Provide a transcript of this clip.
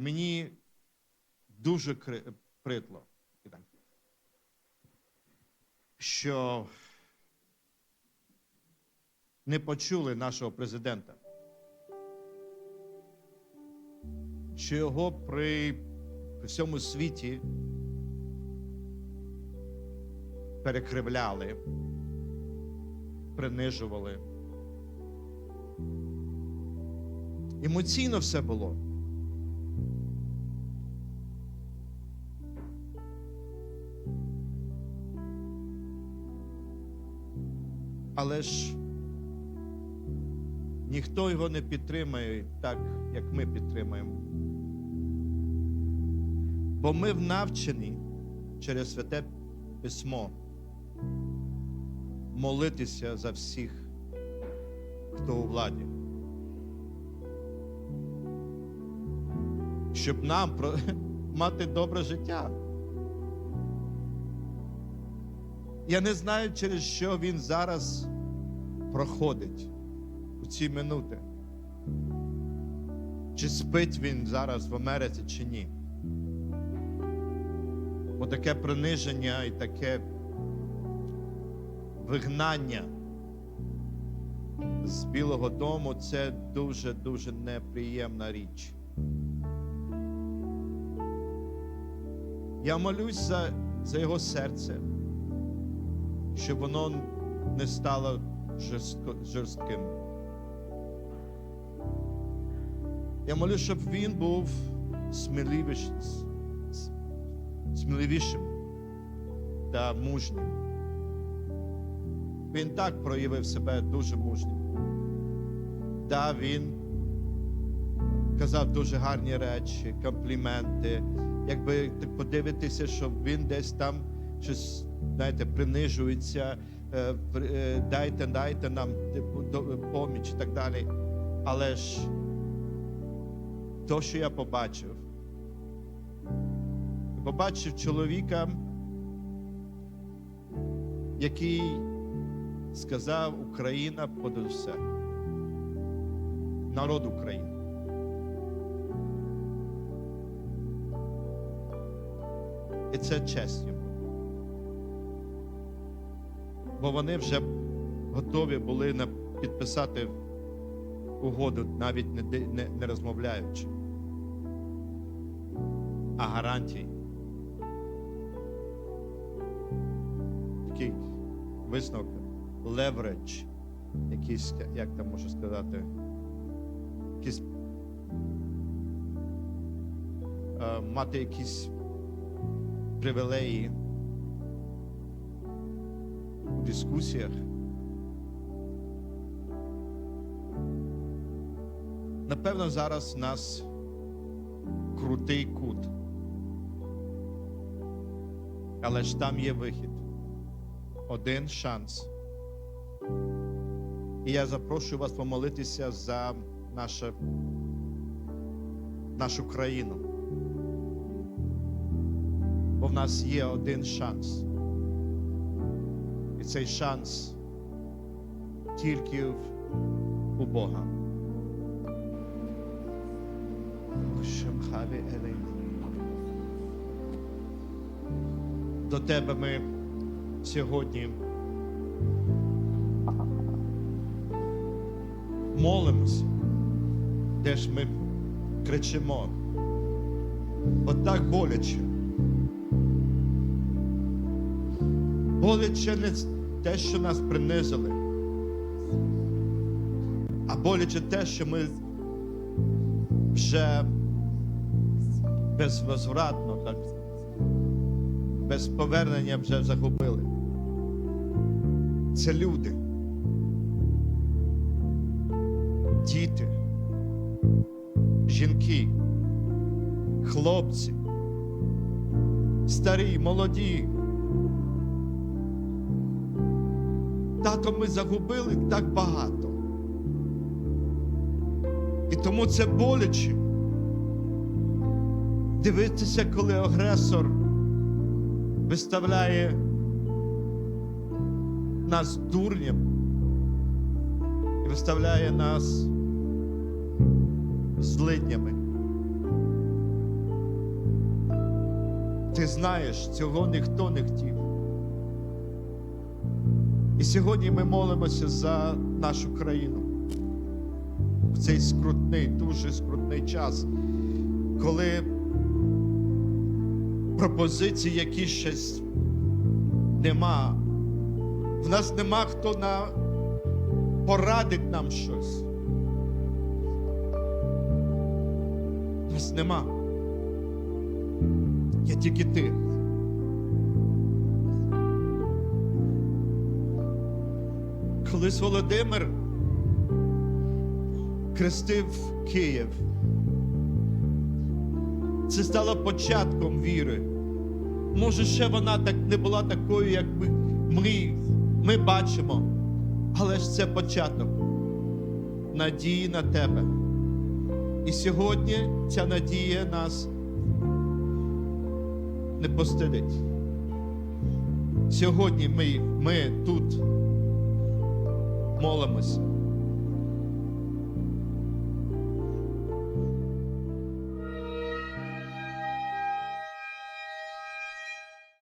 мені дуже притло, що не почули нашого президента, що його при всьому світі перекривляли, принижували. Емоційно все було. Але ж ніхто його не підтримує так, як ми підтримуємо. Бо ми навчені через святе письмо молитися за всіх, хто у владі. Щоб нам мати добре життя. Я не знаю, через що він зараз проходить у ці минути. Чи спить він зараз в Америці, чи ні. Бо таке приниження і таке вигнання з Білого Дому це дуже-дуже неприємна річ. Я молюсь за, за його серце, щоб воно не стало жорстким. Я молюсь, щоб він був сміливіш, с- сміливішим та мужнім. Він так проявив себе дуже мужнім. Да, він казав дуже гарні речі, компліменти. Якби так подивитися, що він десь там щось, знаєте, принижується, е, е, дайте, дайте нам поміч і так далі. Але ж то, що я побачив, побачив чоловіка, який сказав Україна понад все. Народ України. І це честь Бо вони вже готові були підписати угоду, навіть не, не, не розмовляючи. А гарантії. Такий висновок, левередж, якийсь, як там можу сказати, якийсь, е, мати якісь привілеї у дискусіях. Напевно, зараз у нас крутий кут. Але ж там є вихід. Один шанс. І я запрошую вас помолитися за наше, нашу країну. Бо в нас є один шанс. І цей шанс тільки у Бога. До тебе ми сьогодні молимося, де ж ми кричимо. От боляче. Боляче не те, що нас принизили, а боляче те, що ми вже безвозвратно, так, без повернення вже загубили. Це люди, діти, жінки, хлопці, старі, молоді. Тато, ми загубили так багато. І тому це боляче. Дивитися, коли агресор виставляє нас дурням і виставляє нас злиднями. Ти знаєш, цього ніхто не хотів. І сьогодні ми молимося за нашу країну в цей скрутний, дуже скрутний час, коли пропозицій, які щось нема. В нас нема хто на порадить нам щось. В нас нема. Є тільки ти. Колись Володимир крестив Київ. Це стало початком віри. Може, ще вона так не була такою, як ми, ми, ми бачимо. Але ж це початок надії на тебе. І сьогодні ця надія нас не постидить. Сьогодні ми, ми тут молимося